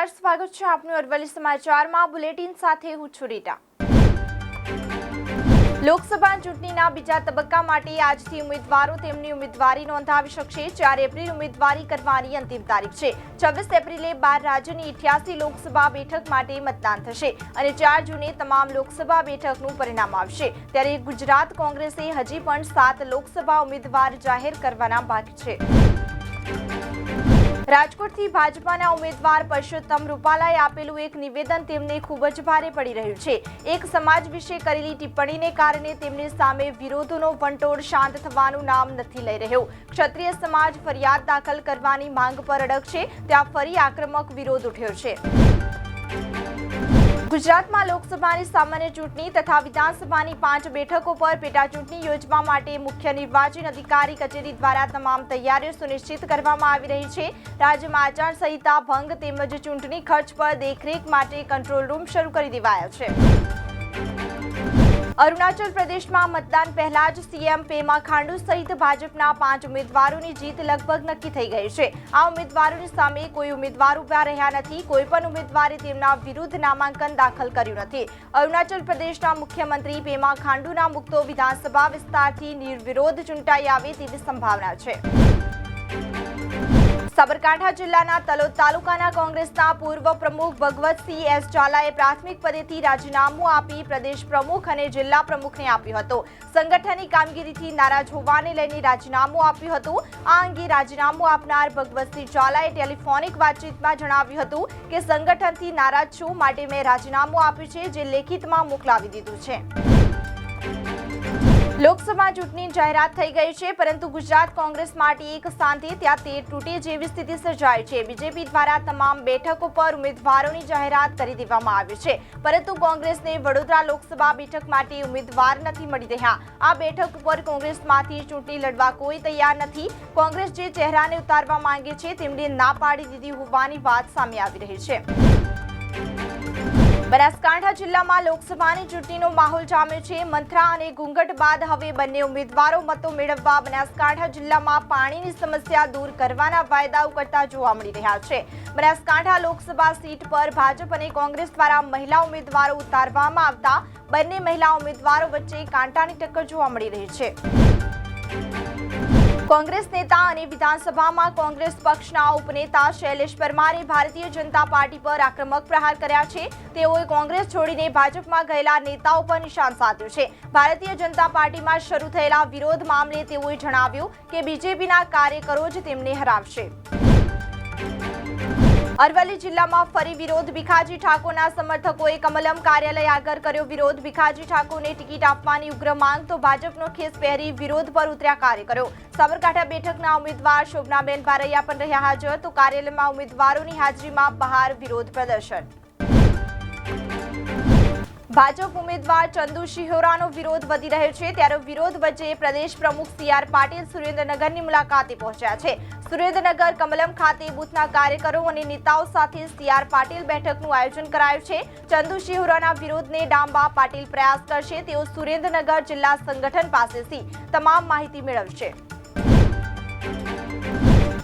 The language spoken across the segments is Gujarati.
નમસ્કાર સ્વાગત છે આપનું અરવલ્લી સમાચારમાં. બુલેટિન સાથે હું છું રીટા લોકસભા ચૂંટણીના બીજા તબક્કા માટે આજથી ઉમેદવારો તેમની ઉમેદવારી નોંધાવી શકશે. ચાર એપ્રિલ ઉમેદવારી કરવાની અંતિમ તારીખ છે. છવ્વીસ એપ્રિલે બાર રાજ્યની અઠ્યાસી લોકસભા બેઠક માટે મતદાન થશે અને ચાર જૂને તમામ લોકસભા બેઠકનું પરિણામ આવશે. ત્યારે ગુજરાત કોંગ્રેસે હજી પણ સાત લોકસભા ઉમેદવાર જાહેર કરવાના બાકી છે. રાજકોટથી ભાજપાના ઉમેદવાર પરસોત્તમ રૂપાલાએ આપેલું એક નિવેદન તેમને ખૂબ જ ભારે પડી રહ્યું છે. એક સમાજ વિશે કરેલી ટિપ્પણીને કારણે તેમની સામે વિરોધોનો વંટોળ શાંત થવાનું નામ નથી લઈ રહ્યો. ક્ષત્રિય સમાજ ફરિયાદ દાખલ કરવાની માંગ પર અડગ છે. ત્યાં ફરી આક્રમક વિરોધ ઉઠ્યો છે. ગુજરાતમાં લોકસભાની સામાન્ય ચૂંટણી તથા વિધાનસભાની પાંચ બેઠકો પર પેટા ચૂંટણી યોજવા માટે મુખ્ય નિર્વાચન અધિકારી કચેરી દ્વારા તમામ તૈયારીઓ સુનિશ્ચિત કરવામાં આવી રહી છે. રાજ્યમાં આચારસંહિતા ભંગ તેમજ ચૂંટણી ખર્ચ પર દેખરેખ માટે કંટ્રોલ રૂમ શરૂ કરી દેવાયો છે. અરુણાચલ પ્રદેશમાં મતદાન પહેલા જ સીએમ પેમા ખાંડુ સહિત ભાજપના પાંચ ઉમેદવારોની જીત લગભગ નક્કી થઈ ગઈ છે. આ ઉમેદવારોની સામે કોઈ ઉમેદવાર ઊભા રહ્યા નથી, કોઈ પણ ઉમેદવારે તેમના વિરુદ્ધ નામાંકન દાખલ કર્યું નથી. અરુણાચલ પ્રદેશના મુખ્યમંત્રી પેમા ખાંડુના મુક્તો વિધાનસભા વિસ્તારથી નિર્વિરોધ ચૂંટાઈ આવે તેવી સંભાવના છે. સાબરકાંઠા જિલ્લાના તલોદ તાલુકાના કોંગ્રેસના પૂર્વ પ્રમુખ ભગવતસિંહ એસ ઝાલાએ પ્રાથમિક પદેથી રાજીનામું આપી પ્રદેશ પ્રમુખ અને જિલ્લા પ્રમુખને આપ્યું હતું. સંગઠનની કામગીરીથી નારાજ હોવાને લઈને રાજીનામું આપ્યું હતું. આ અંગે રાજીનામું આપનાર ભગવતસિંહ ઝાલાએ ટેલિફોનિક વાતચીતમાં જણાવ્યું હતું કે, સંગઠનથી નારાજ છું, માટે મેં રાજીનામું આપ્યું છે, જે લેખિતમાં મોકલાવી દીધું છે. લોકસભા ચૂંટણી જાહેરાત થઈ ગઈ છે, પરંતુ ગુજરાત કોંગ્રેસ માટે એક શાંતિ ત્યાં તે તૂટે જેવી સ્થિતિ સર્જાઈ છે. બીજેપી દ્વારા તમામ બેઠકો પર ઉમેદવારોની જાહેરાત કરી દેવામાં આવી છે, પરંતુ કોંગ્રેસને વડોદરા લોકસભા બેઠક માટે ઉમેદવાર નથી મળી રહ્યા. આ બેઠક ઉપર કોંગ્રેસમાંથી ચૂંટણી લડવા કોઈ તૈયાર નથી. કોંગ્રેસ જે ચહેરાને ઉતારવા માંગે છે, તેમણે ના પાડી દીધી હોવાની વાત સામે આવી રહી છે. બનાસકાંઠા જિલ્લામાં લોકસભાની ચૂંટણીનો માહોલ જામ્યો છે. મંથરા અને ઘૂંઘટ બાદ હવે બંને ઉમેદવારો મતો મેળવવા બનાસકાંઠા જિલ્લામાં પાણીની સમસ્યા દૂર કરવાના વાયદાઓ કરતા જોવા મળી રહ્યા છે. બનાસકાંઠા લોકસભા સીટ પર ભાજપ અને કોંગ્રેસ દ્વારા મહિલા ઉમેદવારો ઉતારવામાં આવતા બંને મહિલા ઉમેદવારો વચ્ચે કાંટાની ટક્કર જોવા મળી રહી છે. કોંગ્રેસ નેતા અને વિધાનસભામાં કોંગ્રેસ પક્ષના ઉપનેતા શૈલેષ પરમારે ભારતીય જનતા પાર્ટી પર આક્રમક પ્રહાર કર્યા છે. તેઓએ કોંગ્રેસ છોડીને ભાજપમાં ગયેલા નેતાઓ પર નિશાન સાધ્યું છે. ભારતીય જનતા પાર્ટીમાં શરૂ થયેલા વિરોધ મામલે તેઓએ જણાવ્યું કે બીજેપીના કાર્યકરો જ તેમને હરાવશે. અરવલ્લી જિલ્લામાં ફરી વિરોધ. ભીખાજી ઠાકોરના સમર્થકોએ કમલમ કાર્યાલય આગળ કર્યો વિરોધ. ભીખાજી ઠાકોરને ટિકિટ આપવાની ઉગ્ર માંગ તો ભાજપનો ખેસ પહેરી વિરોધ પર ઉતર્યા કાર્યકરો. સાબરકાંઠા બેઠકના ઉમેદવાર શોભનાબેન બારૈયા પણ રહ્યા હાજર તો કાર્યાલયમાં ઉમેદવારોની હાજરીમાં બહાર વિરોધ પ્રદર્શન. ભાજપ ઉમેદવાર ચંદુ શિહોરાનો વિરોધ વધી રહ્યો છે. ત્યારે વિરોધ વચ્ચે પ્રદેશ પ્રમુખ સી આર પાટીલ સુરેન્દ્રનગરની મુલાકાતે પહોંચ્યા છે. સુરેન્દ્રનગર કમલમ ખાતે બૂથના કાર્યકરો અને નેતાઓ સાથે સી આર પાટીલ બેઠકનું આયોજન કરાયું છે. ચંદુ શિહોરાના વિરોધને ડામવા પાટીલ પ્રયાસ કરશે. તેઓ સુરેન્દ્રનગર જિલ્લા સંગઠન પાસેથી તમામ માહિતી મેળવશે.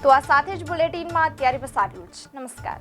તો આ સાથે જ બુલેટિનમાં અત્યારે બસ આવ્યું જ નમસ્કાર.